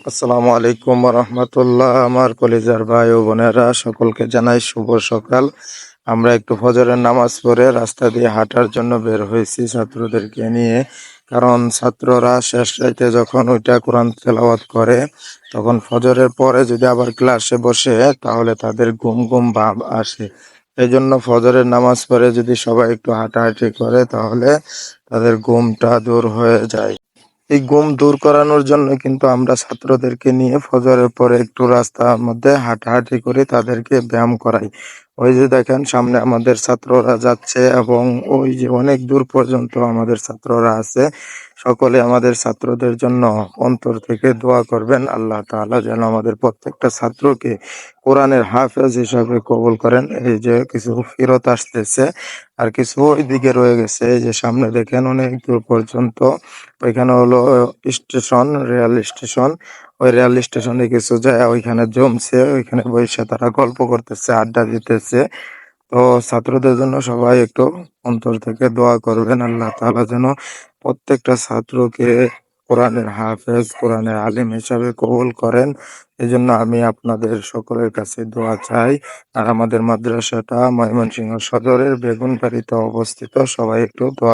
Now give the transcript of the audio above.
আসসালামু আলাইকুম রহমতুল্লাহ আমার কলিজার ভাই ও বোনেরা, সকলকে জানাই শুভ সকাল। আমরা একটু ফজরের নামাজ পড়ে রাস্তা দিয়ে হাঁটার জন্য বের হয়েছি ছাত্রদেরকে নিয়ে। কারণ ছাত্ররা শেষ রাইতে যখন ওইটা কোরআন তেলাওয়াত করে, তখন ফজরের পরে যদি আবার ক্লাসে বসে, তাহলে তাদের ঘুম ঘুম ভাব আসে। এই জন্য ফজরের নামাজ পড়ে যদি সবাই একটু হাঁটাহাঁটি করে, তাহলে তাদের ঘুমটা দূর হয়ে যায়। এই গুম দূর করানোর জন্য কিন্তু আমরা ছাত্রদেরকে নিয়ে ফজরের পরে একটু রাস্তার মধ্যে হাঁটাহাঁটি করে তাদেরকে ব্যায়াম করাই। ওই যে দেখেন, সামনে আমাদের ছাত্ররা যাচ্ছে এবং ওই যে অনেক দূর পর্যন্ত আমাদের ছাত্ররা আছে। সকলে আমাদের ছাত্রদের জন্য অন্তর থেকে দোয়া করবেন। আল্লাহ তাআলা যেন আমাদের প্রত্যেকটা ছাত্রকে কোরআনের হাফেজ হিসাবে কবুল করেন। এই যে কিছু ফেরত আসতেছে আর কিছু ওই দিকে রয়ে গেছে। এই যে সামনে দেখেন অনেক দূর পর্যন্ত। ওইখানে হলো স্টেশন, রেল স্টেশন। ওই রেল স্টেশনে কিছু যায়, ওইখানে জমছে, ওইখানে বসে তারা গল্প করতেছে, আড্ডা দিতেছে। তো ছাত্রদের জন্য সবাই একটু অন্তর থেকে দোয়া করবেন, আল্লাহ তাআলা যেন প্রত্যেকটা ছাত্রকে কোরআনের হাফেজ, কোরআনের আলিম হিসাবে কবুল করেন। এই জন্য আমি আপনাদের সকলের কাছে দোয়া চাই। আর আমাদের মাদ্রাসাটা ময়মনসিংহ সদরের বেগুনবাড়িতে অবস্থিত, সবাই একটু দোয়া